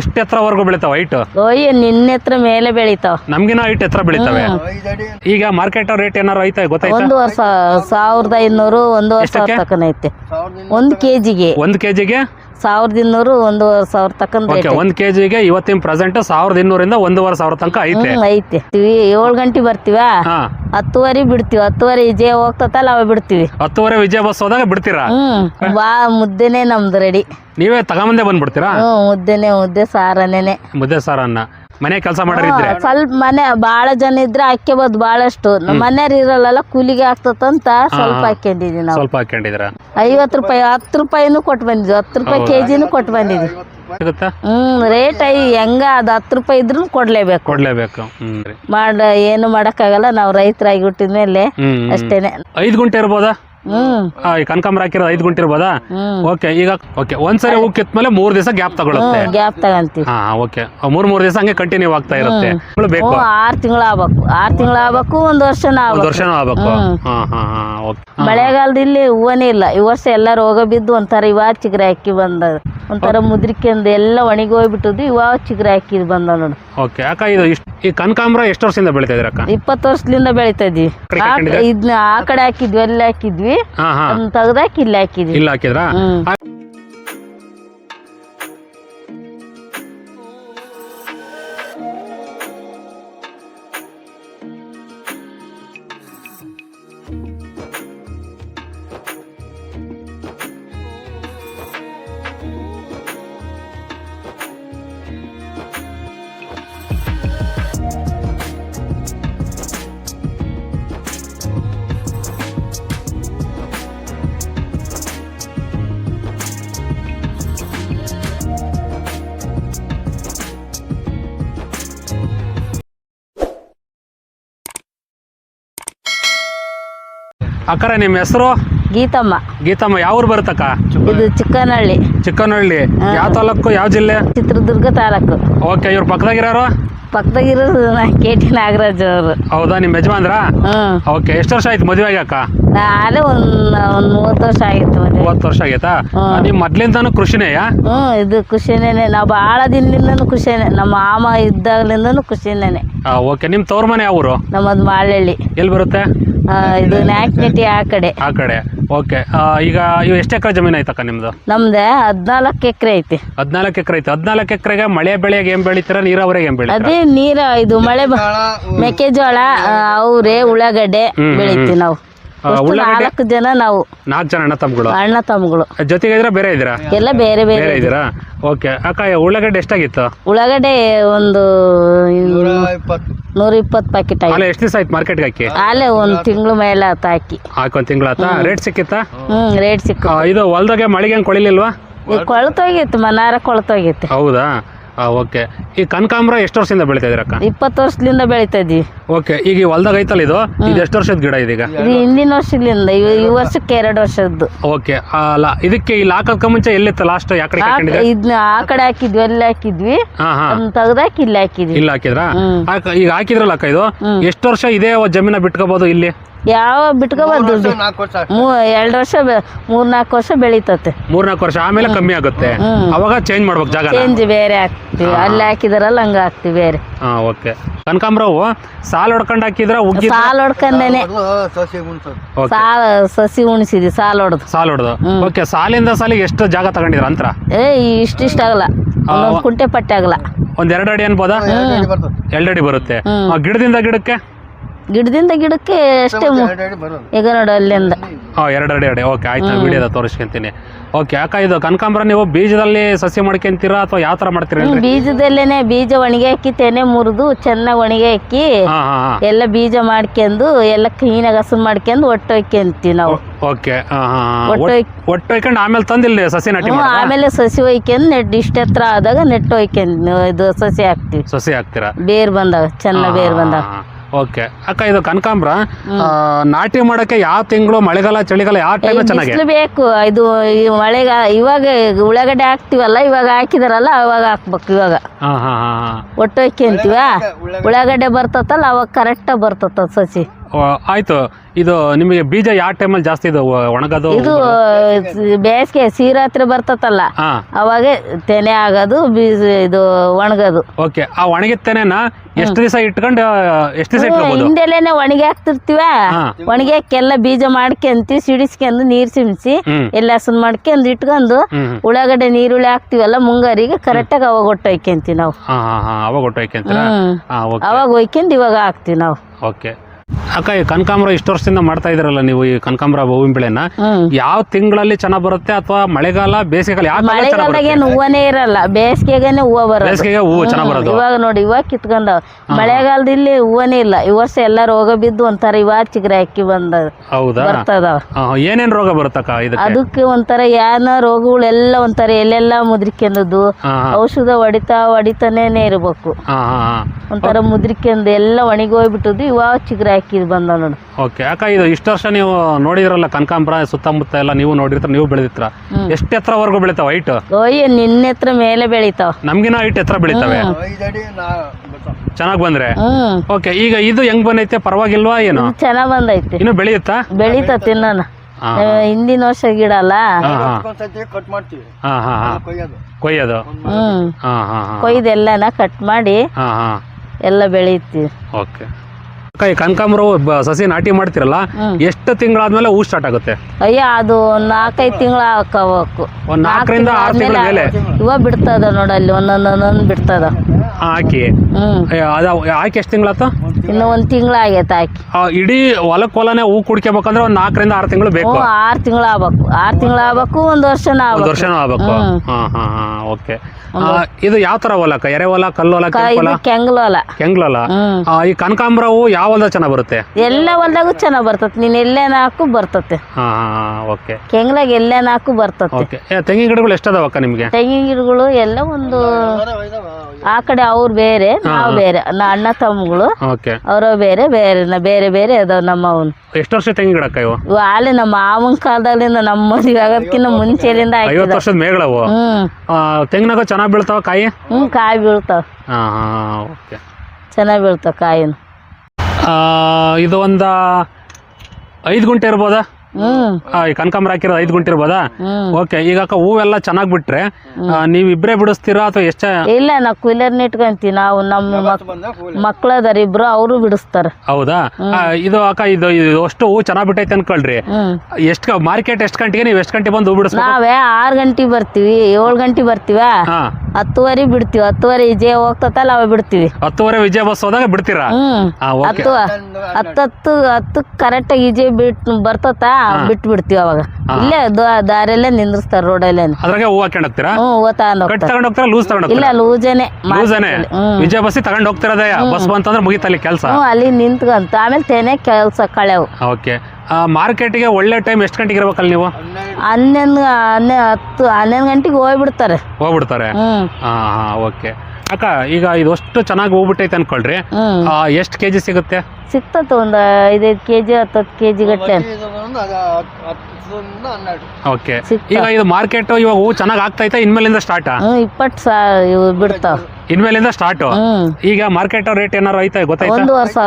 ಎಷ್ಟು ಎತ್ತರವರೆಗೂ ಬೆಳಿತಾವ ಹೈಟ್ ನಿನ್ನ ಹತ್ರ ಮೇಲೆ ಬೆಳಿತಾವ. ನಮ್ಗಿನ ಹೈಟ್ ಎತ್ತರ ಬೆಳಿತಾವೆ. ಈಗ ಮಾರ್ಕೆಟ್ ರೇಟ್ ಏನಾರು ಐತೆ ಗೊತ್ತಾಯ್ತಾ? ಒಂದು ವರ್ಷ ಸಾವಿರದ ಐನೂರು ಒಂದು ವರ್ಷ ಐತೆ. ಒಂದ್ ಕೆಜಿಗೆ. ಒಂದ್ ಕೆಜಿಗೆ? ಸಾವಿರದ ಇನ್ನೂರು ಒಂದೂವರೆ ಸಾವಿರ ತಕ್ಕ ಓಕೆ ಒಂದ್ ಕೆಜಿಗೆ ಇವತ್ತಿನ ಪ್ರೆಸೆಂಟ್ ಸಾವಿರದ ಇನ್ನೂರಿಂದ ಒಂದೂವರೆ ಸಾವಿರ ತನಕ ಐತೆ. ಹ್ಮ್ ಐತೆ. ಏಳು ಗಂಟೆ ಬರ್ತೀವಾ? ಹಾ. ಹತ್ತುವರೆ ಬಿಡ್ತೀವಿ. ಹತ್ತುವರೆ ವಿಜಯ ಹೋಗ್ತತಲ್ಲ ಅವ ಬಿಡ್ತೀವಿ. ಹತ್ತುವರೆ ವಿಜಯ ಬಸ್ ಹೋದಾಗ ಬಿಡ್ತೀರಾ? ಹ್ಮ್ ಬಾ ಮುದ್ದೆನೆ ನಮ್ದು ರೆಡಿ ನೀವೇ ತಗೊಂಬಂದೇ ಬಂದ್ಬಿಡ್ತೀರಾ? ಹ್ಮ್ ಮುದ್ದೆನೆ ಮುದ್ದೆ ಸಾರನೇನೆ. ಮುದ್ದೆ ಸಾರನ್ನ. ಮನೆ ಕೆಲಸ ಮಾಡೋರಿದ್ರೆ ಸ್ವಲ್ಪ ಮನೆ ಬಾಳ ಜನ ಇದ್ರೆ ಹಾಕ್ಯಬೋದು ಬಾಳಷ್ಟು. ನಮ್ಮ ಮನೆಯವ್ರು ಇರಲ್ಲ ಕೂಲಿಗೆ ಆಗ್ತದಂತ ಸ್ವಲ್ಪ ಹಾಕೊಂಡಿದ್ವಿ ನಾವು. ಸ್ವಲ್ಪ ಹಾಕೊಂಡಿದ್ರ ಐವತ್ತು ರೂಪಾಯಿ ಹತ್ತು ರೂಪಾಯಿನೂ ಕೊಟ್ಟು ಬಂದಿದ್ವಿ. ಹತ್ತು ರೂಪಾಯಿ ಕೆಜಿನೂ ಕೊಟ್ಟು ಬಂದಿದ್ವಿ. ಸಿಗುತ್ತಾ? ಹ್ಮ್ ರೇಟ್ ಐ ಹೆಂಗ ಅದು ಹತ್ತು ರೂಪಾಯಿ ಇದ್ರೂ ಕೊಡ್ಲೇಬೇಕು. ಕೊಡ್ಲೇಬೇಕು. ಹ್ಮ್. ಮಾಡ ಏನು ಮಾಡಕ್ಕಾಗಲ್ಲ ನಾವು ರೈತರಾಗಿ ಹುಟ್ಟಿದ್ಮೇಲೆ ಹ್ಮ್. ಅಷ್ಟೇನೆ. ಐದು ಗುಂಟೆ ಇರ್ಬೋದಾ? ಈ ಕನಕಾಂಬರ ಹಾಕಿರೋದು ಐದು ಗುಂಟೆ ಇರ್ಬೋದಾ? ಓಕೆ ಈಗ ಓಕೆ ಒಂದ್ಸರಿ ಹೂ ಕಿತ್ಮೇಲೆ ಮೂರ್ ದಿವಸ ಗ್ಯಾಪ್ ತಗೊಳುತ್ತೆ. ಗ್ಯಾಪ್ ತಗಂತೀವಿ ಹಾ ಓಕೆ. ಮೂರ್ ಮೂರ್ ದಿವಸ ಹಂಗೆ ಕಂಟಿನ್ಯೂ ಆಗ್ತಾ ಇರುತ್ತೆ. ಬೇಕು. ಆರ್ ತಿಂಗಳು ಆಗ್ಬೇಕು. ಆರ್ ತಿಂಗಳು ಆಗ್ಬೇಕು ಒಂದು ವರ್ಷನ ಒಂದ್ ವರ್ಷ ವರ್ಷನೂ ಆಗ್ಬೇಕು. ಮಳೆಗಾಲದಲ್ಲಿ ಹೂವನೇ ಇಲ್ಲ. ಈ ವರ್ಷ ಎಲ್ಲ ರೋಗ ಬಿದ್ದು ಒಂಥರ ಇವಾಗ ಚಿಗ್ರೆ ಹಾಕಿ ಬಂದ. ಒಂಥರ ಮುದ್ರಿಕೆಂದು ಎಲ್ಲ ಒಣಗಿ ಹೋಗ್ಬಿಟ್ಟದ್ದು ಇವಾಗ ಚಿಗ್ರೆ ಹಾಕಿ ಬಂದ ನೋಡು. ಓಕೆ ಅಕ್ಕ ಇದು ಈ ಕನಕಾಂಬರ ಎಷ್ಟು ವರ್ಷದಿಂದ ಬೆಳಿತಾ ಇದ್ರಕ್ಕ ಅಕ್ಕ? ಇಪ್ಪತ್ತು ವರ್ಷದಿಂದ ಬೆಳಿತಾ ಇದ್ವಿ. ಕಡೆ ಆ- ಇದ್ನ ಆ ಕಡೆ ಹಾಕಿದ್ವಿ ಅಲ್ಲಿ ಹಾಕಿದ್ವಿ. ಹಾ ಹಾ. ಅದನ್ನ ತೆಗ್ದಾಕಿ ಇಲ್ಲಿ ಹಾಕಿದ್ವಿ ಇಲ್ಲ ಹಾಕಿದ್ರಾ ಅಕ್ಕರ ನಿಮ್ಮ ಹೆಸರು? ಗೀತಮ್ಮ. ಗೀತಮ್ಮ ಯಾವ ಊರು ಬರುತ್ತಕ್ಕ ಇದು ಚಿಕ್ಕನಹಳ್ಳಿ. ಚಿಕ್ಕನಹಳ್ಳಿ. ಯಾವ ತಾಲೂಕು ಯಾವ ಜಿಲ್ಲೆ? ಚಿತ್ರದುರ್ಗ ತಾಲೂಕು. ಓಕೆ ಇವ್ರ ಪಕ್ಕದಾಗಿರೋರು ಪಕ್ಕದಾಗಿರೋದು ಕೆ ಟಿ ನಾಗರಾಜ್ ಅವರು. ಹೌದಾ ನಿಮ್ಮ ಯಜಮಾನ್ರಾ? ಹ್ಮ್ ಓಕೆ ಎಷ್ಟು ವರ್ಷ ಆಯ್ತು ಮದುವೆ ಅಕ್ಕ? ನಾಳೆ ಒಂದ್ ಒಂದ್ ಮೂವತ್ತು ವರ್ಷ ಆಗಿತ್ತು ಮದುವೆ. ಮೂವತ್ತು ವರ್ಷ ಆಗೈತಾ ನಿಮ್ ಮೊದ್ಲಿಂದಾನು ಕೃಷಿನೇಯಾ? ಹ್ಮ್ ಇದು ಖುಷಿನೇನೆ ನಾವು ಭಾಳ ದಿನದಿಂದನೂ ಖುಷಿನೇ ನಮ್ಮ ಮಾಮ ಇದ್ದಾಗಲಿಂದನೂ ಖುಷಿನೇನೆ ಓಕೆ ನಿಮ್ಮ ತವ್ರ ಮನೆ ಯಾವ ಊರು? ನಮ್ಮದು ಮಾಳಳ್ಳಿ ಎಲ್ಲಿ ಬರುತ್ತೆ? ಇದು ನ್ಯಾಕ್ನಿಟಿ ಆ ಕಡೆ. ಆ ಕಡೆ. ಓಕೆ ಈಗ ಇವು ಎಷ್ಟು ಎಕರೆ ಜಮೀನು ಐತಕ್ಕ ನಿಮ್ದು? ನಮ್ದೆ ಹದ್ನಾಲ್ಕು ಎಕರೆ ಐತಿ. ಹದಿನಾಲ್ಕು ಎಕರೆ ಐತಿ. ಹದಿನಾಲ್ಕು ಎಕರೆಗೆ ಮಳೆ ಬೆಳೆಗೆ ಏನ್ ಬೆಳಿತೀರ ನೀರಾವರಿಗೆ ಏನ್ ಬೆಳಿ ಅದೇ ನೀರ ಇದು ಮಳೆ ಬ- ಮೆಕ್ಕೆಜೋಳ ಆ, ಅವ್ರೆ ಉಳ್ಳಾಗಡ್ಡೆ ಬೆಳಿತೀವಿ ನಾವು. ಉಳ್ಳಾಗಡ್ಡೆ? ನಾಲ್ಕು ಜನ ನಾವು. ನಾಲ್ಕು ಜನ ಅಣ್ಣ ತಮ್ಮಗಳು? ಅಣ್ಣ ತಮ್ಮಗಳು. ಜೊತೆಗೆ ಇದ್ರೆ ಬೇರೆ ಇದ್ದೀರಾ? ಎಲ್ಲ ಬೇರೆ ಬೇರೆ ಬೇರೆ ಇದ್ದೀರಾ? ಓಕೆ. ಅಕ್ಕ ಉಳ್ಳಾಗಡ್ಡೆ ಎಷ್ಟಾಗಿತ್ತು? ಉಳ್ಳಾಗಡ್ಡೆ ಒಂದು ನೂರ ಇಪ್ಪತ್ತು ಪ್ಯಾಕೆಟ್ ಆಯ್ತು. ಅಲ್ಲ ಎಷ್ಟು ದಿವಸ ಆಯ್ತು ಮಾರ್ಕೆಟ್ಗೆ ಹಾಕಿ? ಆಲೆ ಒಂದು ತಿಂಗಳು ಮೇಲೆ ಆತ ಹಾಕಿ. ಹಾಕೊಂಡ್ ತಿಂಗಳು ತಿಂಗಳಾತ ರೇಟ್ ಸಿಕ್ಕಿತ್ತಾ? ಹ್ಮ್ ರೇಟ್ ಸಿಕ್ಕ ಆ, ಇದು ಹೊಲ್ದಾಗೆ ಮಳಿಗೆ ಹೆಂಗೆ ಕೊಳಿಲಿಲ್ವಾ? ಕೊಳ್ತೋಗಿತ್ತು ಮನಾರ ಕೊಳತೋಗಿತ್ತು. ಹೌದಾ? ಓಕೆ. ಈ ಕನಕಾಂಬರ ಎಷ್ಟು ವರ್ಷದಿಂದ ಬೆಳಿತಾ ಇದೀರಕ್ಕ ಇಪ್ಪತ್ತು ವರ್ಷದಿಂದ ಬೆಳಿತಾ ಇದೀವಿ ಓಕೆ ಈಗ ಈ ಹೊಲ್ದಾಗ ಐತಲ್ಲ ಇದು? ಇದು ಎಷ್ಟು ವರ್ಷದ ಗಿಡ ಇದೀಗ? ಇದು ಹಿಂದಿನ ವರ್ಷದಿಂದ ಇವ- ಈ ವರ್ಷಕ್ಕೆ ಎರಡು ವರ್ಷದ್ದು. ಓಕೆ ಅಲ್ಲ ಇದಕ್ಕೆ ಇಲ್ಲಿ ಹಾಕಕ್ಕ ಮುಂಚೆ ಎಲ್ಲಿತ್ತು ಲಾಸ್ಟ್ ಯಾಕಡೆ ಆ- ಹಾಕೊಂಡಿದೆ ಇದ್ನ ಆ ಕಡೆ ಹಾಕಿದ್ವಿ ಅಲ್ಲಿ ಹಾಕಿದ್ವಿ. ಹಾ ಹಾ. ಅದನ್ನ ತೆಗ್ದಾಕಿ ಇಲ್ಲಿ ಹಾಕಿದ್ವಿ. ಇಲ್ಲ ಹಾಕಿದ್ರಾ? ಹ್ಮ್. ಹಾಕ- ಈಗ ಹಾಕಿದ್ರಲ್ಲ ಅಕ್ಕ ಇದು? ಎಷ್ಟು ವರ್ಷ ಇದೇ ಜಮೀನ ಬಿಟ್ಕೋಬಹುದು ಇಲ್ಲಿ? ಯಾವ ಬಿಟ್ಕೋಬಾರ್ದು ಮೂ ಎರಡು ವರ್ಷ ಮೂರ್ ನಾಲ್ಕು ವರ್ಷ ಬೆಳಿತತೆ. ಮೂರ್ನಾಲ್ಕು ವರ್ಷ ಆಮೇಲೆ ಕಮ್ಮಿ ಆಗುತ್ತೆ. ಅವಾಗ ಚೇಂಜ್ ಮಾಡ್ಬೇಕು ಜಾಗ ಚೇಂಜ್ ಬೇರೆ ಹಾಕ್ತಿವಿ ಅಲ್ಲಿ ಹಾಕಿದಾರಲ್ಲ ಹಂಗ ಹಾಕ್ತಿವಿ ಬೇರೆ. ಹಾ ಓಕೆ. ಕನಕಾಂಬ್ರವು ಸಾಲ್ ಹೊಡ್ಕೊಂಡು ಹಾಕಿದ್ರ ಉಗ್ಗಿ ಸಾಲ್ ಹೊಡ್ಕೊಂಡೇನೆ. ಓಕೆ. ಸಾಲ ಸಸಿ ಉಣಿಸಿದ್ವಿ ಸಾಲ್ ಹೊಡ್ದು. ಸಾಲ್ ಹೊಡೆದು. ಓಕೆ ಸಾಲಿಂದ ಸಾಲಿಗೆ ಎಷ್ಟು ಜಾಗ ತಗೊಂಡಿದ್ರ ಅಂತರ? ಏ ಇಷ್ಟಿಷ್ಟ ಆಗಲ್ಲ. ಒಂದೊಂದು ಕುಂಟೆ ಪಟ್ಟೆ ಆಗಲ್ಲ. ಒಂದ್ ಎರಡು ಅಡಿ ಅನ್ಬೋದಾ? ಎರಡು ಅಡಿ ಬರುತ್ತೆ. ಆ, ಗಿಡದಿಂದ ಗಿಡಕ್ಕೆ? ಗಿಡದಿಂದ ಗಿಡಕ್ಕೆ ಅಷ್ಟೇ ಮು- ಈಗ ನೋಡು ಅಲ್ಲಿಂದ ಹಾ ಎರಡು. ಅಡಿ ಅಡಿ ಓಕೆ ಆಯ್ತು ವಿಡಿಯೋದ ತೋರಿಸ್ಕೊಂತೀನಿ. ಓಕೆ ಅಕ್ಕ ಇದು ಕನಕಾಂಬರ ನೀವು ಬೀಜದಲ್ಲಿ ಸಸಿ ಮಾಡ್ಕೊಂತೀರಾ ಅಥವಾ ಯಾವ ತರ ಮಾಡ್ತೀರಾ ಹ್ಮ್, ಬೀಜದಲ್ಲೇನೆ ಬೀಜ ಒಣಗಿ ಹಾಕಿ ತೆನೆ ಮುರಿದು ಚೆನ್ನಾಗಿ ಒಣಗಿ ಹಾಕಿ ಹಾ ಹಾ ಹಾ. ಎಲ್ಲ ಬೀಜ ಮಾಡ್ಕೊಂಡು ಎಲ್ಲ ಕ್ಲೀನಾಗಿ ಹಸು ಮಾಡ್ಕೊಂಡು ಒಟ್ಟು ಹೊಯ್ಕೊಂತೀವಿ ನಾವು. ಓಕೆ ಹಾ ಹಾ ಒಟ್ಟು ಒಟ್ಟು ಹೊಯ್ಕೊಂಡು ಆಮೇಲೆ ತಂದಿಲ್ಲ ಸಸಿ ನಾಟಿ ಹ್ಮ್, ಮಾಡೋದಾ? ಆಮೇಲೆ ಸಸಿ ಹೊಯ್ಕೊಂಡು ನೆಟ್ ಇಷ್ಟ ಹತ್ರ ಆದಾಗ ನೆಟ್ಟು ಹೊಯ್ಕೊಂಡು ಇದು ಸಸಿ ಹಾಕ್ತಿವಿ. ಸಸಿ ಹಾಕ್ತೀರಾ? ಬೇರ್ ಬಂದಾಗ ಚೆನ್ನಾಗಿ ಬೇರ್ ಬಂದಾಗ. ಓಕೆ. ಅಕ್ಕ ಇದು ಕನಕಾಂಬ್ರ. ಆ, ನಾಟಿ ಮಾಡಕ್ಕೆ ಯಾವ ತಿಂಗಳು ಮಳೆಗಾಲ ಚಳಿಗಾಲ ಯಾವ ಟೈಮ್ ಚೆನ್ನಾಗಿ? ಬಿಸಿಲು ಬೇಕು. ಇದು ಈ ಮಳೆಗ ಇವಾಗ ಉಳ್ಳಾಗಡ್ಡೆ ಹಾಕ್ತಿವಲ್ಲ ಇವಾಗ ಹಾಕಿದಾರಲ್ಲ ಅವಾಗ ಹಾಕ್ಬೇಕು ಇವಾಗ. ಒಟ್ಟೊಯ್ಕೊಂತೀವ ಉಳ್ಳಾಗಡ್ಡೆ ಬರ್ತತಲ್ಲ ಅವಾಗ ಕರೆಕ್ಟಾಗಿ ಬರ್ತತ ಸಸಿ. ಆಯ್ತು. ಇದು ನಿಮಗೆ ಬೀಜ ಯಾವ ಟೈಮಲ್ಲಿ ಜಾಸ್ತಿ ಇದು ಒಣಗೋದು ಇದು ಬೇಸಿಗೆ ಸೀರಾತ್ರಿ ಬರ್ತತಲ್ಲ ಅವಾಗ ತೆನೆ ಆಗೋದು ಬೀಜ ಇದು ಒಣಗೋದು. ಓಕೆ ಆ ಒಣಗಿತ್ತೇನೆನ ಎಷ್ಟು ದಿವಸ ಇಟ್ಕೊಂಡು ಎಷ್ಟು ದಿವಸ ಇಟ್ಕೋಬಹುದು ಹಿಂದೆಲೇನೆ ಒಣಗಿ ಹಾಕ್ತಿರ್ತೀವ? ಹಾಕೆಲ್ಲ ಬೀಜ ಮಾಡ್ಕೊಂತಿ ಸಿಡಿಸ್ಕೊಂಡು ನೀರ್ ಸಿಮ್ಸಿ ಹ್ಮ್. ಎಲ್ಲ ಹಸನ್ ಮಾಡ್ಕೊಂಡು ಇಟ್ಕೊಂಡು ಉಳ್ಳಾಗಡ್ಡೆ ನೀರುಳ್ಳಿ ಹಾಕ್ತಿವಲ್ಲ ಮುಂಗಾರಿಗೆ ಕರೆಕ್ಟಾಗಿ ಅವಾಗ ಒಟ್ಟೊಯ್ಕೊಂತೀವಿ ನಾವು. ಹಾಂ ಹಾಂ ಹಾಂ ಅವಾಗ ಒಟ್ಟು ಹ್ಮ್. ಹಾಂ ಓಕೆ. ಅವಾಗ ಒಯ್ಕೊಂಡು ಇವಾಗ ಹಾಕ್ತಿವಿ ನಾವು. ಓಕೆ. ಅಕ್ಕ ಈ ಕನಕಾಂಬರ ಇಷ್ಟು ವರ್ಷದಿಂದ ಮಾಡ್ತಾ ಇದ್ರಲ್ಲ ನೀವು ಈ ಕನಕಾಂಬರ ಹೂವಿನ ಬೆಳೆನ ಯಾವ ತಿಂಗಳಲ್ಲಿ ಚೆನ್ನಾಗಿ ಬರುತ್ತೆ ಅಥವಾ ಮಳೆಗಾಲ ಬೇಸಿಗೆಗಾಲ ಯಾವ ಕಾಲ ಚೆನ್ನಾಗಿ ಮಳೆಗಾಲದಾಗ ಬರುತ್ತೆ? ಏನು ಹೂವನೇ ಇರಲ್ಲ ಬೇಸಿಗೆಗೇನೆ ಹೂವ ಬರೋದು. ಬೇಸಿಗೆಗೆ ಹೂವು ಚೆನ್ನಾಗಿ ಬರೋದು. ಇವಾಗ ನೋಡಿ ಇವಾಗ ಕಿತ್ಕೊಂಡವ್. ಮಳೆಗಾಲದಲ್ಲಿ ಹೂವನೇ ಇಲ್ಲ. ಈ ವರ್ಷ ಎಲ್ಲ ರೋಗ ಬಿದ್ದು ಒಂಥರ ಇವಾಗ ಚಿಗ್ರೆ ಅಕ್ಕಿ ಬಂದ ಹೌದಾ? ಬರ್ತದ ಆ, ಏನೇನ್ ರೋಗ ಬರುತ್ತಕ್ಕ ಇದಕ್ಕೆ? ಅದಕ್ಕೆ ಒಂಥರ ಯಾನ ರೋಗಗಳೆಲ್ಲ ಒಂಥರ ಎಲ್ಲೆಲ್ಲ ಮುದ್ರಿಕೆಂದದ್ದು ಹಾ ಔಷಧ ಹೊಡಿತಾ ಹೊಡಿತಾನೇ ಇರ್ಬೇಕು. ಹಾ ಹಾ ಹಾ. ಒಂಥರ ಮುದ್ರಿಕೆಂದು ಎಲ್ಲ ಒಣಗೋಗ್ಬಿಟ್ಟದ್ದು ಇವಾಗ ಚಿಗ್ರೆ ಹಾಕಿದ್ ಬಂದ ನೋಡು. ಓಕೆ ಅಕ್ಕ ಇದು ಇಷ್ಟು ವರ್ಷ ನೀವು ನೋಡಿದ್ರಲ್ಲ ಕನಕಾಂಬರ ಸುತ್ತಮುತ್ತ ಎಲ್ಲ ನೀವು ನೋಡಿರ್ತೀರ ನೀವು ಬೆಳೆದಿರ್ತೀರ ಎಷ್ಟು ಎತ್ತರವರೆಗೂ ಬೆಳಿತಾವ ಹೈಟ್ ಓಯ್ ನಿನ್ನ ಹತ್ರ ಮೇಲೆ ಬೆಳಿತಾವ. ನಮ್ಗಿನ ಹೈಟ್ ಎತ್ತರ ಬೆಳಿತಾವೆ. ಚೆನ್ನಾಗಿ ಬಂದ್ರೆ? ಹ್ಮ್. ಓಕೆ ಈಗ ಇದು ಹೆಂಗ್ ಬಂದೈತೆ ಪರವಾಗಿಲ್ವಾ ಏನು? ಇದು ಚೆನ್ನಾಗ್ ಬಂದೈತಿ. ಇನ್ನು ಬೆಳೆಯುತ್ತಾ? ಬೆಳೀತ ತಿನ್ನೋಣ. ಹಾ ಹಿಂದಿನ ವರ್ಷ ಗಿಡ ಅಲ್ಲ? ಹಾ ಹಾ. ಕಟ್ ಮಾಡ್ತೀವಿ ಹಾ ಹಾ ಹಾ. ಕೊಯ್ಯೋದು. ಕೊಯ್ಯೋದು ಹ್ಮ್. ಹಾ ಹಾ ಹಾ. ಕೊಯ್ದೆಲ್ಲನ ಕಟ್ ಮಾಡಿ ಹಾ ಹಾ. ಎಲ್ಲ ಬೆಳಿತೀವಿ. ಓಕೆ. ಅಕ್ಕ ಈ ಕನಕಾಂಬರ ಸಸಿ ನಾಟಿ ಮಾಡ್ತಿರಲ್ಲ. ಎಷ್ಟು ತಿಂಗಳಾದ್ಮೇಲೆ ಹೂ ಸ್ಟಾರ್ಟ್ ಆಗುತ್ತೆ? ಅಯ್ಯ ಅದು ನಾಲ್ಕೈದು ತಿಂಗಳ ಹಾಕಬೇಕು. ಒಂದ್ ನಾಲ್ಕರಿಂದ ಆರು ತಿಂಗಳ ಮೇಲೆ? ಇವಾಗ ಬಿಡ್ತದ ನೋಡಲ್ಲಿ ಒಂದೊಂದೊಂದೊಂದು ಒಂದೊಂದು ಬಿಡ್ತದ. ಹಾಕಿ. ಅದ ಹಾಕಿ ಎಷ್ಟು ತಿಂಗಳಾತ? ಇನ್ನು ಒಂದ್ ತಿಂಗಳ ಆಗೈತೆ ಹಾಕಿ. ಇಡೀ ಹೊಲಕ್ ಹೊಲನೇ ಹೂ ಕುಡ್ಕೋಬೇಕಂದ್ರೆ ಒಂದ್ ನಾಲ್ಕರಿಂದ ಆರು ತಿಂಗಳು ಬೇಕು. ಹ್ಞೂ ಆರು ತಿಂಗಳು ಆಗ್ಬೇಕು. ಆರು ತಿಂಗಳು ಆಗ್ಬೇಕು ಒಂದು ವರ್ಷನ ಒಂದ್ ಆಗ್ಬೇಕು. ವರ್ಷನೂ ಆಗ್ಬೇಕು. ಹ್ಮ್. ಹಾ ಹಾ ಹಾ ಓಕೆ. ಇದು ಯಾವ ತರ ಹೊಲಕ್ಕ ಎರೆ ಹೊಲ ಕಲ್ಲು ಹೊಲ ಕ- ಕೆಂಪು ಹೊಲ? ಇದು ಕೆಂಗ್ಲು ಅಲ್ಲ ಹ್ಮ್. ಆ, ಈ ಕನಕಾಂಬ್ರ ಹೂ ಯಾವ ಹೊಲದ ಚೆನ್ನಾಗ್ ಬರುತ್ತೆ? ಎಲ್ಲ ಹೊಲ್ದಾಗೂ ಚೆನ್ನಾಗ್ ಬರ್ತತಿ. ನೀನ್ ಎಲ್ಲೇ ನಾಕು ಬರ್ತತೆ. ಹಾ ಹಾ ಓಕೆ. ಕೆಂಗ್ಲಾಗ ಎಲ್ಲೇ ನಾಕು ಬರ್ತತೆ. ಓಕೆ. ತೆಂಗಿನ ಗಿಡಗಳು ಎಷ್ಟದಾವಕ್ಕ ನಿಮ್ಗೆ? ತೆಂಗಿನ ಗಿಡಗಳು ಎಲ್ಲ ಒಂದು ಆ ಕಡೆ ಅವ್ರು ಬೇರೆ ನಾವು ಬೇರೆ. ನಾ ಅಣ್ಣ ತಮ್ಮಗಳು ಓಕೆ. ಅವ್ರ ಬೇರೆ ಬೇರೆ ನ- ಬೇರೆ ಬೇರೆ ಅದಾವ ನಮ್ಮ ಅವನು. ಎಷ್ಟು ವರ್ಷ ತೆಂಗಿನ ಗಿಡಕ್ಕ ಇವು? ಇವು ಆಲೆ ನಮ್ಮ ಮಾವನ ಕಾಲದಲ್ಲಿಂದ ನಮ್ಮ ಮದುವೆ ಆಗೋದಕ್ಕಿಂತ ಮುಂಚೆಲಿಂದ ಐವತ್ತು ಹಾಕಿದ ವರ್ಷದ ಮೇಗಳವು ಹ್ಮ್. ತೆಂಗಿನಾಗ ಚೆನ್ನಾಗಿ ಬೀಳ್ತಾವ ಕಾಯಿ? ಹ್ಮ್ ಕಾಯಿ ಬೀಳ್ತಾವ. ಹಾ ಹಾ ಓಕೆ. ಚೆನ್ನಾಗಿ ಬೀಳ್ತಾವ ಕಾಯಿನ. ಇದು ಒಂದು ಐದು ಗುಂಟೆ ಇರ್ಬೋದಾ? ಈ ಕನಕಾಂಬರ ಹಾಕಿರೋದು ಐದು ಗುಂಟೆ ಇರ್ಬೋದಾ? ಓಕೆ ಈಗ ಅಕ್ಕ ಹೂವೆಲ್ಲ ಚೆನ್ನಾಗಿ ಬಿಟ್ರೆ ನೀವ್ ಇಬ್ರೇ ಬಿಡಿಸ್ತೀರಾ ಅಥವಾ ಎಷ್ಟ ಇಲ್ಲ ನಾವು ಕೂಲರ್ ಇಟ್ಕೊಂತೀವಿ. ನಾವು ನಮ್ಮ ಮಕ್ಳದಾರ ಮಕ್ಳು ಅದಾರ ಇಬ್ರು ಅವರು ಬಿಡಿಸ್ತಾರ. ಹೌದಾ? ಆ, ಇದು ಅಕ್ಕ ಇದು ಇದು ಅಷ್ಟು ಹೂ ಚೆನ್ನಾಗಿ ಬಿಟ್ಟೈತೆ ಅನ್ಕೊಳ್ರಿ ಎಷ್ಟ್ ಎಷ್ಟು ಮಾರ್ಕೆಟ್ ಎಷ್ಟ್ ಗಂಟೆಗೆ ನೀವ್ ಎಷ್ಟ್ ಗಂಟೆ ಬಂದು ಹೂ ಬಿಡಿಸ್ಬೇಕು? ನಾವೇ ಆರ್ ಗಂಟೆ ಬರ್ತೀವಿ ಏಳು ಗಂಟೆ ಬರ್ತೀವ? ಹಾ. ಹತ್ತುವರೆ ಬಿಡ್ತೀವಿ. ಹತ್ತುವರೆ ವಿಜಯ ಹೋಗ್ತತಲ್ಲ ಅವ ಬಿಡ್ತೀವಿ. ಹತ್ತುವರೆ ವಿಜಯ ಬಸ್ ಹೋದಾಗ ಬಿಡ್ತೀರಾ? ಹ್ಮ್. ಹಾ ಓಕೆ. ಹತ್ತು ಹತ್ತತ್ತು ಹತ್ತು ಕರೆಕ್ಟಾಗಿ ವಿಜಯ ಬಿಟ್ ಬರ್ತತ ಬಿಟ್ಟು ಬಿಡ್ತೀವಿ ಅವಾಗ. ಇಲ್ಲೇ ದ- ದಾರಿಯಲ್ಲೇ ನಿಂದ್ರಿಸ್ತಾರ ರೋಡಲ್ಲೇ ಅದ್ರಾಗೆ ಹೂ ಹಾಕೊಂಡು ಹೋಗ್ತೀರಾ? ಹ್ಞೂ ಹೂವ ತಗೊಂಡ್ ಕಟ್ ಹೋಗ್ತಾರ. ತಗೊಂಡ್ ಹೋಗ್ತೀರಾ ಲೂಸ್ ತಗೊಂಡ್ ಇಲ್ಲ ಹೋಗ್ತೀರಾ? ಲೂಜನೆ ಲೂಸನೆ. ಹ್ಮ್. ವಿಜಯ ತಗೊಂಡ್ ಹೋಗ್ತಿರೋದೇ ಬಸ್ ಬಂತಂದ್ರೆ ಮುಗಿತಲ್ಲಿ ಕೆಲಸ. ಅಲ್ಲಿ ನಿಂತ್ಕೊಂತ. ಆಮೇಲೆ ತೇನೆ ಕೆಲ್ಸ ಕಳೆವು. ಓಕೆ. ಮಾರ್ಕೆಟ್ಗೆ ಒಳ್ಳೆ ಟೈಮ್ ಎಷ್ಟು ಗಂಟೆಗೆ ಇರ್ಬೇಕಲ್ಲ ನೀವು? ಹನ್ನೊಂದು ಹನ್ನೆ ಹತ್ತು ಹನ್ನೊಂದು ಗಂಟೆಗೆ ಹೋಗ್ಬಿಡ್ತಾರೆ. ಹೋಗ್ಬಿಡ್ತಾರೆ? ಹ್ಮ್. ಹಾ ಹಾ ಓಕೆ. ಅಕ್ಕ ಈಗ ಇದಷ್ಟು ಅಷ್ಟು ಚೆನ್ನಾಗಿ ಹೋಗ್ಬಿಟ್ಟೈತೆ ಅನ್ಕೊಳ್ರಿ. ಹ್ಮ್. ಎಷ್ಟು ಕೆ ಜಿ ಸಿಗುತ್ತೆ? ಸಿಗ್ತತೆ ಒಂದ್ ಐದೈದು ಕೆಜಿ ಹತ್ತತ್ತು ಕೆ ಜಿ ಗಟ್ಟಲೆ ಹತ್ತರಿಂದ ಹನ್ನೆರಡು. ಓಕೆ ಈಗ ಇದು ಮಾರ್ಕೆಟ್ ಇವಾಗ ಹೂ ಚೆನ್ನಾಗಿ ಆಗ್ತೈತೆ ಇನ್ಮೇಲಿಂದ ಸ್ಟಾರ್ಟ್ ಇಪ್ಪತ್ತು ಸಾ ಇವು ಬಿಡ್ತಾವ. ಇನ್ಮೇಲಿಂದ ಸ್ಟಾರ್ಟ್ ಈಗ ಮಾರ್ಕೆಟ್ ರೇಟ್ ಏನಾರು ಐತೆ ಗೊತ್ತಾಯ್ತಾ? ಒಂದೂವರೆ ವರ್ಷ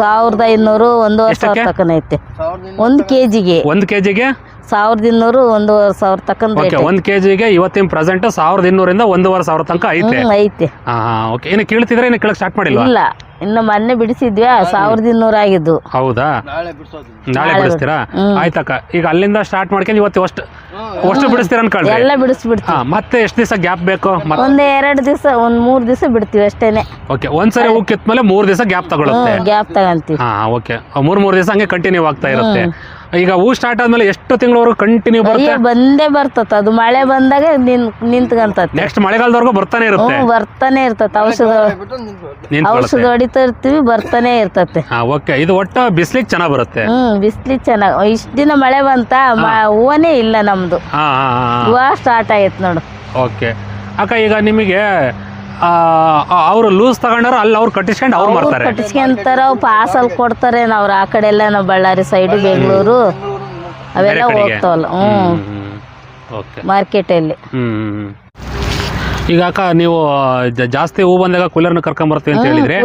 ಸಾವಿರದ ಐನೂರು ಒಂದು ವರ್ಷ ತಕನ ತಕನೈತೆ ಸಾವಿರದ ಒಂದು ಕೆ ಜಿಗೆ ಒಂದ್ ಕೆಜಿಗೆ? ಸಾವಿರದ ಇನ್ನೂರು ಒಂದೂವರೆ ಸಾವಿರ ತಕನ್ ಓಕೆ ರೇಟ್ ಒಂದ್ ಕೆಜಿಗೆ ಇವತ್ತಿನ ಪ್ರೆಸೆಂಟ್ ಸಾವಿರದ ಇನ್ನೂರಿಂದ ಒಂದೂವರೆ ಸಾವಿರ ತನಕ ಐತೆ. ಹ್ಮ್ ಐತೆ. ಹಾ ಓಕೆ ಇನ್ನು ಕೀಳ್ತಿದ್ರೆ ಇನ್ನು ಕೇಳಕ್ ಸ್ಟಾರ್ಟ್ ಮಾಡಿಲ್ವಾ? ಇಲ್ಲ ಇನ್ನು ಮೊನ್ನೆ ಬಿಡಿಸಿದ್ವಿ ಸಾವಿರದ ಇನ್ನೂರು ಆಗಿದ್ದು. ಹೌದಾ? ನಾಳೆ ಬಿಡ್ಸೋದು. ನಾಳೆ ಬಿಡಿಸ್ತೀರಾ. ಆಯ್ತಕ್ಕ ಈಗ ಅಲ್ಲಿಂದ ಸ್ಟಾರ್ಟ್ ಮಾಡ್ಕೊಂಡು ಇವತ್ತು ಅಷ್ಟು ಅಷ್ಟು ಬಿಡಿಸ್ತೀರ ಅನ್ಕೊಳ್ಳಿ ಎಲ್ಲ ಬಿಡಿಸ್ಬಿಡ್ತೀವಿ. ಹಾ ಮತ್ತೆ ಎಷ್ಟು ದಿವಸ ಗ್ಯಾಪ್ ಬೇಕು? ಮತ್ತೆ ಒಂದ್ ಎರಡು ದಿವಸ ಒಂದ್ ಮೂರ್ ದಿವಸ ಬಿಡ್ತೀವಿ ಅಷ್ಟೇನೆ. ಓಕೆ ಒಂದ್ಸರಿ ಹೂ ಕಿತ್ಮೇಲೆ ಮೂರ್ ದಿವಸ ಗ್ಯಾಪ್ ತಗೊಳುತ್ತೆ. ಗ್ಯಾಪ್ ತಗೊಂತೀವಿ ಹಾ ಓಕೆ ಮೂರ್ ಮೂರ್ ದಿವಸ ಹಂಗೆ ಕಂಟಿನ್ಯೂ ಆಗ್ತಾ ಇರುತ್ತೆ. ಈಗ ಹೂ ಸ್ಟಾರ್ಟ್ ಆದ್ಮೇಲೆ ಎಷ್ಟು ತಿಂಗಳವರೆಗೂ ಕಂಟಿನ್ಯೂ ಬರುತ್ತೆ? ಅಯ್ಯೋ ಬಂದೇ ಬರ್ತತ. ಅದು ಮಳೆ ಬಂದಾಗ ನಿನ್ ನಿಂತ್ಕಂತತಿ ನೆಕ್ಸ್ಟ್ ಮಳೆಗಾಲದವರೆಗೂ ಬರ್ತಾನೆ ಇರುತ್ತೆ. ಹ್ಞೂ ಬರ್ತಾನೆ ಇರ್ತತ್ ಔಷಧ ನಿಂತ್ಕೊಳ್ಳುತ್ತೆ ಔಷಧ ಹೊಡಿತಾ ಇರ್ತೀವಿ ಬರ್ತಾನೆ ಇರ್ತತೆ ಹಾ ಓಕೆ ಇದು ಒಟ್ಟು ಬಿಸ್ಲಿಗೆ ಚೆನ್ನಾಗಿ ಬರುತ್ತೆ. ಹ್ಮ್ ಬಿಸ್ಲಿ ಚೆನ್ನಾಗ್ ಇಷ್ಟ ದಿನ ಮಳೆ ಬಂತ ಮ- ಹೂವನೇ ಇಲ್ಲ ನಮ್ದು. ಹಾ ಹಾ ಹಾ ಇವಾಗ ಸ್ಟಾರ್ಟ್ ಆಗೈತ್ ನೋಡು. ಓಕೆ ಅಕ್ಕ ಈಗ ನಿಮಗೆ ಅವರು ಲೂಸ್ ತಗೊಂಡಾರ ಅಲ್ಲಿ ಅವ್ರು ಕಟ್ಟಿಸ್ಕೊಂಡು ಅವ್ರು ಮಾಡ್ತಾರೆ ಕಟ್ಟಿಸ್ಕೊಂತಾರ ಪಾಸ್ ಪಾಸಲ್ ಕೊಡ್ತಾರೆ ಅವ್ರ ಆ ಕಡೆ ಎಲ್ಲ ನಾವು ಬಳ್ಳಾರಿ ಸೈಡ್ ಬೆಂಗಳೂರು ಅವೆಲ್ಲ? ಹೋಗ್ತಾವಲ್ಲ ಓಕೆ. ಮಾರ್ಕೆಟಲ್ಲಿ ಈಗ ಅಕ್ಕ ನೀವು ಜಾಸ್ತಿ ಹೂ ಬಂದಾಗ ಕೂಲರ್ನ ಕರ್ಕೊಂಡ್ ಬರ್ತೀವಿ ಅಂತ ಹೇಳಿದ್ರೆ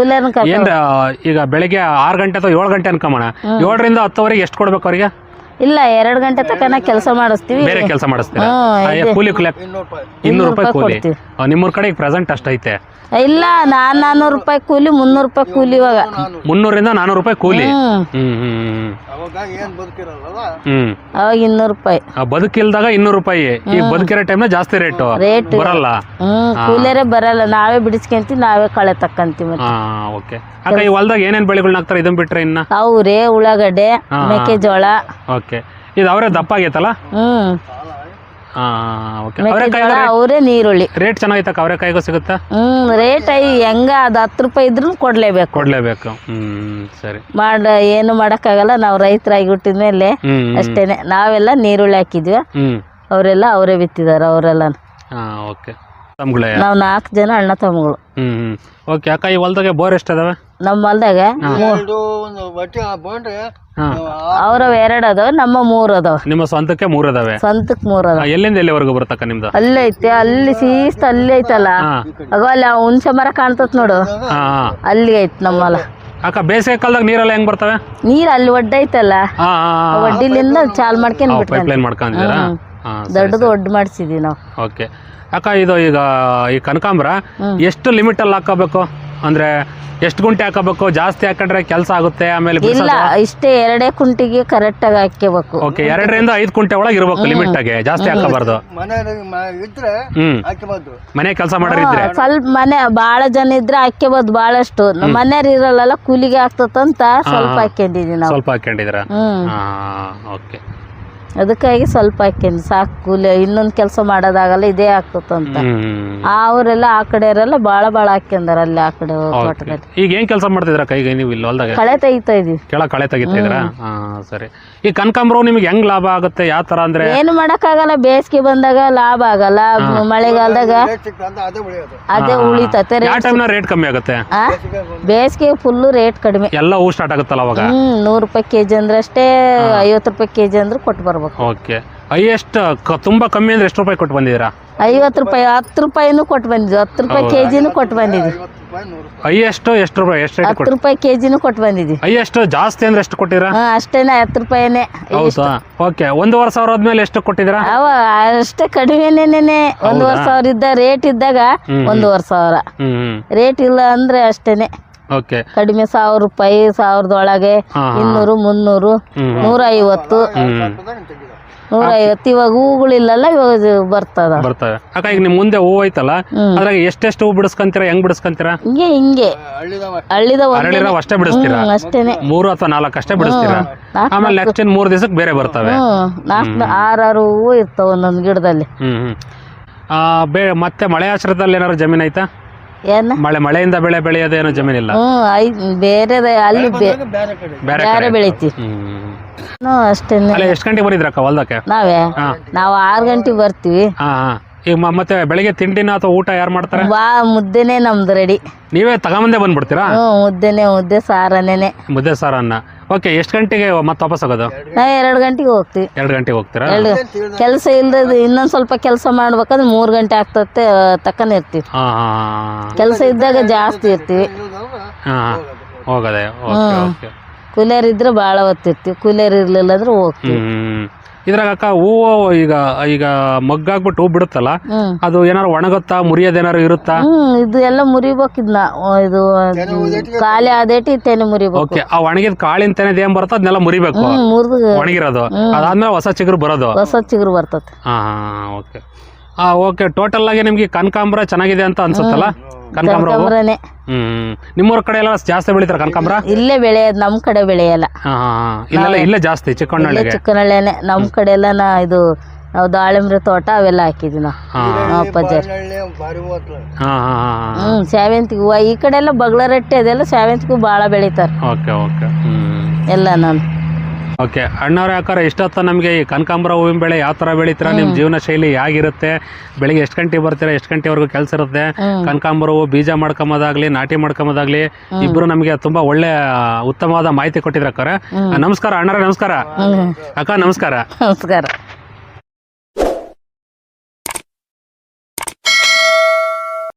ಈಗ ಬೆಳಿಗ್ಗೆ ಆರು ಗಂಟೆ ಅಥವಾ ಏಳು ಗಂಟೆ ಅನ್ಕೊಂಬೋಣ ಏಳರಿಂದ ಹತ್ತುವರೆಗೆ ಎಷ್ಟು ಕೊಡ್ಬೇಕು ಅವರಿಗೆ? ಇಲ್ಲ ಎರಡು ಗಂಟೆ ತನಕ ಕೆಲಸ ಮಾಡಿಸ್ತೀವಿ. ಬೇರೆ ಕೆಲಸ ಇದೆ. ಕೂಲಿ ಕೂಲಿ ಇನ್ನೂರು ರೂಪಾಯಿ ಕೂಲಿ. ನಿಮ್ಮೂರ್ ಕಡೆ ಈಗ ಪ್ರೆಸೆಂಟ್ ಅಷ್ಟೈತೆ. ಇಲ್ಲ ನಾನ್ ನಾನೂರ್ ರೂಪಾಯಿ ಕೂಲಿ ಮುನ್ನೂರು ರೂಪಾಯಿ ಕೂಲಿ ಇವಾಗ. ಮುನ್ನೂರಿಂದ ನಾನೂರ್ ರೂಪಾಯಿ ಕೂಲಿ. ಹ್ಮ್. ಹ್ಮ್ ಹ್ಮ್ ಅವಾಗ ಏನ್ ಬದುಕಿರಲ್ಲ ಹ್ಮ್. ಅವಾಗ ಇನ್ನೂರು ರೂಪಾಯಿ. ಆ, ಬದುಕಿಲ್ದಾಗ ಇನ್ನೂರು ರೂಪಾಯಿ. ಈಗ ಬದುಕಿರೋ ಟೈಮ್ನ ಜಾಸ್ತಿ ರೇಟು. ರೇಟ್. ಬರಲ್ಲ. ಹ್ಮ್ ಕೂಲಿಯರೇ ಬರಲ್ಲ. ನಾವೇ ಬಿಡಿಸ್ಕೊಂತೀವಿ ನಾವೇ ಕಳೆ ತಕ್ಕಂತೀವಿ ಮತ್ತೆ. ಹಾ ಓಕೆ. ಅಕ್ಕ ಈ ಹೊಲ್ದಾಗ ಏನೇನ್ ಬೆಳೆಗಳನ್ನ ಹಾಕ್ತಾರೆ? ಇದನ್ನ ಬಿಟ್ರೆ ಇನ್ನ? ಅವ್ರೆ ಉಳ್ಳಾಗಡ್ಡೆ ಹಾ. ಮೆಕ್ಕೆಜೋಳ. ಓಕೆ. ಇದು ಅವರೇ ದಪ್ಪ ಆಗೈತಲ್ಲ? ಹ್ಮ್. ಅವರೇ ನೀರುಳ್ಳಿ. ರೇಟ್ ಚೆನ್ನಾಗಿತ್ತ ಅವರೆಕಾಯಿಗೂ ಸಿಗುತ್ತಾ? ಹ್ಮ್ ರೇಟ್ ಐ ಹೆಂಗ ಅದು ಹತ್ತು ರೂಪಾಯಿ ಇದ್ರೂ ಕೊಡ್ಲೇಬೇಕು. ಕೊಡ್ಲೇಬೇಕು. ಹ್ಮ್ ಸರಿ. ಮಾಡ ಏನು ಮಾಡಕ್ಕಾಗಲ್ಲ ನಾವು ರೈತರಾಗಿ ಹುಟ್ಟಿದ ಮೇಲೆ ಅಷ್ಟೇನೆ. ನಾವೆಲ್ಲ ನೀರುಳ್ಳಿ ಹಾಕಿದ್ವಿ. ಅವರೆಲ್ಲ ಅವರೇ ಬಿತ್ತಿದಾರ ಅವರೆಲ್ಲ ಓಕೆ. ತಮ್ಗಳೇ? ನಾವು ನಾಲ್ಕು ಜನ ಅಣ್ಣ ತಮ್ಮಗಳು. ಹ್ಮ್ ಹ್ಮ್. ಓಕೆ ಅಕ್ಕ ಈ ಹೊಲ್ದಾಗೆ ಬೋರ್ ಎಷ್ಟದಾವೆ ನಮ್ಮ ಹೊಲ್ದಾಗ. ಒಂದು ಬಟ್ಟೆ ಅವ್ರವ್ ಎರಡು ಅದಾವ ನಮ್ಮ ಮೂರ್ ಅದಾವ. ನಿಮ್ಮ ಸ್ವಂತಕ್ಕೆ ಮೂರ್ ಅದಾವೆ? ಸ್ವಂತಕ್ ಮೂರ್ ಅದಾವ. ಎಲ್ಲಿಂದ ಎಲ್ಲಿವರೆಗೂ ಬರ್ತಕ್ಕ ನಿಮ್ದು? ಅಲ್ಲೇ ಐತೆ ಅಲ್ಲಿ ಸೀಸ್ತ ಅಲ್ಲಿ ಐತಲ್ಲ? ಅಗೋ ಆಗ ಅಲ್ಲಿ ಹುಣ್ಸೆ ಮರ ಕಾಣ್ತತ್ ನೋಡು. ಹಾ ಹಾ. ಅಲ್ಲಿ ಐತ್ ನಮ್ಮ ಹೊಲ. ಅಕ್ಕ ಬೇಸಿಗೆ ಕಾಲದಾಗ ನೀರೆಲ್ಲ ಹೆಂಗ್ ಬರ್ತವೆ? ನೀರ್ ಅಲ್ಲಿ ಒಡ್ಡೈತಲ್ಲ ಒಡ್ಡಿಲಿಂದ ಚಾಲ್ ಮಾಡ್ಕೊಂಡ್ ಬಿಡ್ತಾರೆ ಮಾಡ್ಕೊಂಡಿದ್ದೀರಾ? ಹಾ ದೊಡ್ಡದು ಒಡ್ ಮಾಡ್ಸಿದೀವಿ ನಾವು. ಓಕೆ. ಅಕ್ಕ ಇದು ಈಗ ಈ ಕನಕಾಂಬ್ರ. ಎಷ್ಟು ಲಿಮಿಟ್ ಅಲ್ಲಿ ಹಾಕೋಬೇಕು ಅಂದ್ರೆ ಎಷ್ಟು ಗುಂಟೆ ಹಾಕಬೇಕು? ಜಾಸ್ತಿ ಹಾಕೊಂಡ್ರೆ ಕೆಲಸ ಆಗುತ್ತೆ ಆಮೇಲೆ ಇಲ್ಲ ಇಷ್ಟೇ ಎರಡೇ ಕುಂಟಿಗೆ ಕರೆಕ್ಟ್ ಆಗಿ ಹಾಕ್ಕೋಬೇಕು ಓಕೆ ಎರಡರಿಂದ ಐದು ಕುಂಟೆ ಒಳಗೆ ಇರ್ಬೇಕು ಲಿಮಿಟ್ ಆಗಿ ಜಾಸ್ತಿ ಹಾಕಬಾರ್ದು. ಮನೆ ಇದ್ರೆ ಹ್ಮ್. ಹಾಕಿಬಾರ್ದು ಮನೆ ಕೆಲಸ ಮಾಡೋರಿದ್ರೆ ಸ್ವಲ್ಪ ಮನೆ ಬಾಳ ಜನ ಇದ್ರೆ ಹಾಕಬಹುದು ಬಹಳಷ್ಟು ನಮ್ಮ ಮನೆಯವ್ರು ಇರಲ್ಲ ಕೂಲಿಗೆ ಆಗ್ತದಂತ ಸ್ವಲ್ಪ ಹಾಕೊಂಡಿದೀವಿ ನಾವು. ಸ್ವಲ್ಪ ಹಾಕೊಂಡಿದ್ರ ಹ್ಮ್. ಓಕೆ. ಅದಕ್ಕಾಗಿ ಸ್ವಲ್ಪ ಹಾಕ್ಯಂಡಿ ಸಾಕು ಕೂಲಿ ಇನ್ನೊಂದು ಕೆಲಸ ಮಾಡೋದಾಗಲ್ಲ ಇದೇ ಆಗ್ತದಂತ. ಅವರೆಲ್ಲ ಆ ಕಡೆ ಅವರೆಲ್ಲ ಬಾಳ ಬಾಳ ಹಾಕ್ಯಂದಾರ ಅಲ್ಲಿ ಆ ಕಡೆ ತೋಟದಲ್ಲಿ. ಈಗ ಏನ್ ಕೆಲಸ ಮಾಡ್ತಿದ್ರ ಕೈಗೆ ನೀವು ಇಲ್ಲಿ ಹೊಲ್ದಾಗ? ಕಳೆ ತೆಗಿತಾ ಇದೀವಿ. ಕೆಳ ಕಳೆ ತೆಗಿತಿದ್ರ ಹಾ ಸರಿ. ಈ ಕನಕಾಂಬರವು ನಿಮ್ಗೆ ಹೆಂಗ್ ಲಾಭ ಆಗುತ್ತೆ? ಯಾವ ತರ ಅಂದ್ರೆ? ಏನು ಮಾಡಕ್ಕಾಗಲ್ಲ ಬೇಸಿಗೆ ಬಂದಾಗ ಲಾಭ ಆಗಲ್ಲ. ಮಳೆಗಾಲದಾಗ ಅದೇ ಉಳಿತತೆ ಯಾವ ಟೈಮ್ನ ರೇಟ್ ಕಮ್ಮಿ ಆಗುತ್ತೆ? ಆ? ಬೇಸಿಗೆ ಫುಲ್ಲು ರೇಟ್ ಕಡಿಮೆ. ಎಲ್ಲ ಹೂ ಸ್ಟಾರ್ಟ್ ಆಗುತ್ತಲ್ಲ ಅವಾಗ? ಹ್ಮ್ ನೂರು ರೂಪಾಯಿ ಕೆಜಿ ಅಂದ್ರೆ ಅಷ್ಟೇ ಐವತ್ತು ರೂಪಾಯಿ ಕೆಜಿ ಅಂದ್ರೆ ಕೊಟ್ಟು ಬರ್ಬೇಕು ಓಕೆ. ಹೈಯೆಸ್ಟ್ ತುಂಬಾ ಕಮ್ಮಿ ಅಂದ್ರೆ ಎಷ್ಟು ರೂಪಾಯಿ ಕೊಟ್ಟು ಬಂದಿದ್ದೀರಾ? ಐವತ್ತು ರೂಪಾಯಿ ಹತ್ತು ರೂಪಾಯಿನೂ ಕೊಟ್ಟು ಬಂದಿದ್ವಿ. ಹತ್ತು ರೂಪಾಯಿ ಕೆಜಿನೂ ಕೊಟ್ಟು ಬಂದಿದ್ವಿ. ಹೈಯೆಸ್ಟ್ ಎಷ್ಟು ರೂಪಾಯಿ ಎಷ್ಟು ರೇಟ್ ಹತ್ತು ರೂಪಾಯಿ ಕೆಜಿನೂ ಕೊಟ್ಟು ಬಂದಿದ್ವಿ. ಹೈಯೆಸ್ಟ್ ಜಾಸ್ತಿ ಅಂದ್ರೆ ಎಷ್ಟು ಕೊಟ್ಟಿರಾ? ಹಾ ಅಷ್ಟೇನೆ ಹತ್ತು ರೂಪಾಯಿನೇ. ಹೌದಾ? ಓಕೆ. ಒಂದೂವರೆ ಸಾವಿರ ಆದ್ಮೇಲೆ ಎಷ್ಟು ಕೊಟ್ಟಿದ್ದೀರಾ? ಅವ ಅಷ್ಟೇ ಕಡಿಮೆನೇನೆ. ಒಂದೂವರೆ ಸಾವಿರ ಇದ್ದ ರೇಟ್ ಇದ್ದಾಗ ಒಂದೂವರೆ ಸಾವಿರ. ಹ್ಮ್ ಹ್ಮ್. ರೇಟ್ ಇಲ್ಲ ಅಂದ್ರೆ ಅಷ್ಟೇನೆ. ಕಡಿಮೆ ಸಾವಿರ ರೂಪಾಯಿ ಸಾವಿರದೊಳಗೆ ಒಳಗೆ ಹಾ. ಇನ್ನೂರು ಮುನ್ನೂರು. ನೂರ ಐವತ್ತು ನೂರ ಐವತ್ತು ಇವಾಗ ಹೂಗಳಿಲ್ಲಲ್ಲ ಇವಾಗ ಬರ್ತದ. ಬರ್ತವೆ. ಅಕ್ಕ ಈಗ ನಿಮ್ ಮುಂದೆ ಹೂವು ಐತಲ್ಲ. ಅದ್ರಾಗ ಎಷ್ಟೆಷ್ಟು ಹೂ ಬಿಡಿಸ್ಕೊಂತೀರಾ ಹೆಂಗ್ ಬಿಡಿಸ್ಕೊಂತೀರಾ? ಹಿಂಗೆ ಹಿಂಗೆ. ಹಳ್ಳಿದವ ಅರಳಿರೋ ಅಷ್ಟೇ ಬಿಡಿಸ್ತೀರಾ? ಹ್ಮ್ ಅಷ್ಟೇನೆ. ಮೂರು ಅಥವಾ ನಾಲ್ಕು ಅಷ್ಟೇ ಬಿಡಿಸ್ತೀರಾ? ಆಮೇಲೆ ನೆಕ್ಸ್ಟ್ ಇನ್ ಮೂರು ದಿವಸಕ್ಕೆ ಬೇರೆ ಬರ್ತವೆ. ಹ್ಮ್ ನಾಲ್ಕು ಆರಾರು ಹೂವು ಇರ್ತಾವ ಒಂದೊಂದು ಗಿಡದಲ್ಲಿ. ಹ್ಮ್ ಹ್ಮ್. ಆ, ಬೇ ಮತ್ತೆ ಮಳೆ ಆಶ್ರಯದಲ್ಲಿ ಏನಾದ್ರು ಜಮೀನ್ ಐತಾ? ಏನ? ಮಳೆ ಮಳೆಯಿಂದ ಬೆಳೆ ಬೆಳೆಯೋದೇನು ಜಮೀನಿಲ್ಲ. ಹ್ಮ್ ಐ ಬೇರೆ ಅಲ್ಲಿ ಬೇ- ಬೇರೆ ಕಡೆ. ಬೇರೆ ಬೇರೆ ಕಡೆ ಬೆಳಿತೀವಿ ಹ್ಮ್. ಅಷ್ಟೇನೆ. ಅಲ್ಲ ಎಷ್ಟು ಗಂಟೆಗೆ ಬಂದಿದ್ರಕ್ಕ ಹೊಲ್ದಕ್ಕೆ? ನಾವೇ? ಹಾ. ನಾವು ಆರು ಗಂಟೆಗೆ ಬರ್ತೀವಿ. ಹಾ ಹಾ. ಈಗ ಮ- ಮತ್ತೆ ಬೆಳಿಗ್ಗೆ ತಿಂಡಿನ ಅಥವಾ ಊಟ ಯಾರು ಮಾಡ್ತಾರೆ? ಬಾ ಮುದ್ದೆನೆ ನಮ್ದು ರೆಡಿ ನೀವೇ ತಗೊಂಬಂದೇ ಬಂದ್ಬಿಡ್ತೀರಾ? ಹ್ಞೂ ಮುದ್ದೆನೆ ಮುದ್ದೆ ಸಾರನೇನೆ. ಮುದ್ದೆ ಸಾರನ್ನ. ಓಕೆ ಎಷ್ಟು ಗಂಟೆಗೆ ಮತ್ತೆ ವಾಪಸ್ ಆಗೋದು ಎರಡು ಗಂಟೆಗೆ ಹೋಗ್ತೀವಿ ಎರಡು ಗಂಟೆಗೆ ಹೋಗ್ತೀರಾ? ಎರಡು ಕೆಲಸ ಇಲ್ಲದ ಇನ್ನೊಂದು ಸ್ವಲ್ಪ ಕೆಲಸ ಮಾಡ್ಬೇಕಂದ್ರೆ ಮೂರು ಗಂಟೆ ಆಗ್ತತೆ ತಕ್ಕನೆ ಇರ್ತೀವಿ. ಹಾ ಹಾ ಕೆಲಸ ಇದ್ದಾಗ ಜಾಸ್ತಿ ಇರ್ತೀವಿ. ಹಾಂ ಹೋಗದೆ ಓಕೆ ಓಕೆ. ಕೂಲರ್ ಇದ್ರೆ ಭಾಳ ಹೊತ್ತಿರ್ತೀವಿ. ಕೂಲರ್ ಇರ್ಲಿಲ್ಲ ಅಂದ್ರೆ ಹೋಗ್ತೀವಿ. ಹ್ಮ್. ಇದ್ರಾಗ ಅಕ್ಕ ಹೂವು ಈಗ ಈಗ ಮಗ್ಗಾಗ್ಬಿಟ್ಟು ಹೂ ಬಿಡುತ್ತಲ್ಲ ಅದು ಏನಾರು ಒಣಗುತ್ತಾ ಮುರಿಯೋದೇನಾರು ಇರುತ್ತಾ? ಹ್ಮ್ ಇದು ಎಲ್ಲ ಮುರಿಬೇಕು ಇದನ್ನ ಇದು ಖಾಲಿ ಅದೇಟಿ ತೆನೆ. ಮುರಿಬೇಕು. ಓಕೆ ಆ ಒಣಗಿದ ಕಾಳಿನ ತೆನೆ ಏನ್ ಬರುತ್ತೋ? ಅದನ್ನೆಲ್ಲ ಮುರಿಬೇಕು. ಮುರಿದು ಒಣಗಿರೋದು. ಅದಾದ್ಮೇಲೆ ಹೊಸ ಚಿಗುರು ಬರೋದು. ಹೊಸ ಚಿಗುರು ಬರ್ತದೆ. ಹಾ ಹಾ ಓಕೆ. ಹಾ ಓಕೆ ಟೋಟಲ್ ಆಗಿ ನಿಮ್ಗೆ ಕನಕಾಂಬ್ರ ಚೆನ್ನಾಗಿದೆ ಅಂತ ಅನ್ಸುತ್ತಲ್ಲ? ಕನಕಾಂಬ್ರ? ಕನಕಾಂಬ್ರನೇ. ಹ್ಮ್ ನಿಮ್ಮೂರ ಕಡೆ ಎಲ್ಲ ಜಾಸ್ತಿ ಬೆಳಿತಾರ ಕನಕಾಂಬ್ರ? ಇಲ್ಲೇ ಬೆಳೆಯೋದು ನಮ್ ಕಡೆ ಬೆಳೆಯಲ್ಲ. ಇಲ್ಲ ಹಾ ಹಾ. ಇಲ್ಲೆಲ್ಲ ಇಲ್ಲೇ ಜಾಸ್ತಿ ಇಲ್ಲೇ ಚಿಕ್ಕಣ್ಣಳ್ಳಿಗೆ ನಮ್ ಕಡೆ ಎಲ್ಲ ನಾ ಇದು ನಾವು ದಾಳಿಂಬ್ರೆ ತೋಟ ಅವೆಲ್ಲ ಹಾಕಿದ್ವಿ ನಾವು. ಹಾ ಹಾ. ಹಾ ಹಾ ಹ್ಮ್ ಸೇವಂತಿಗೆ ಹೂವು. ಈ ಕಡೆ ಎಲ್ಲ ಬಗ್ಲ ರೊಟ್ಟಿ ಅದೆಲ್ಲ ಸೇವಂತಿಗೆ ಭಾಳ ಬೆಳಿತಾರ. Okay okay hmm. ಎಲ್ಲ ನಾನು. ಓಕೆ ಅಣ್ಣವ್ರ ಯಾಕಾರ ಇಷ್ಟೊತ್ತ ನಮಗೆ ಈ ಕನಕಾಂಬರ ಹೂವಿನ ಬೆಳೆ ಯಾವ ತರ ಬೆಳಿತೀರಾ? ನಿಮ್ ಜೀವನ ಶೈಲಿ ಹೇಗಿರುತ್ತೆ? ಬೆಳಿಗ್ಗೆ ಎಷ್ಟು ಗಂಟೆ ಬರ್ತೀರಾ? ಎಷ್ಟು ಗಂಟೆವರೆಗೂ ಕೆಲಸ ಇರುತ್ತೆ. ಕನಕಾಂಬರ ಹೂವು ಬೀಜ ಮಾಡ್ಕೊಂಬೋದಾಗ್ಲಿ ನಾಟಿ ಮಾಡ್ಕೊಂಬೋದಾಗ್ಲಿ ಇಬ್ರು ನಮಗೆ ತುಂಬಾ ಒಳ್ಳೆ ಉತ್ತಮವಾದ ಮಾಹಿತಿ ಕೊಟ್ಟಿದ್ರ ಅಕ್ಕಾರ ನಮಸ್ಕಾರ ಅಣ್ಣರ ನಮಸ್ಕಾರ. ಅಕ್ಕ ನಮಸ್ಕಾರ. ನಮಸ್ಕಾರ.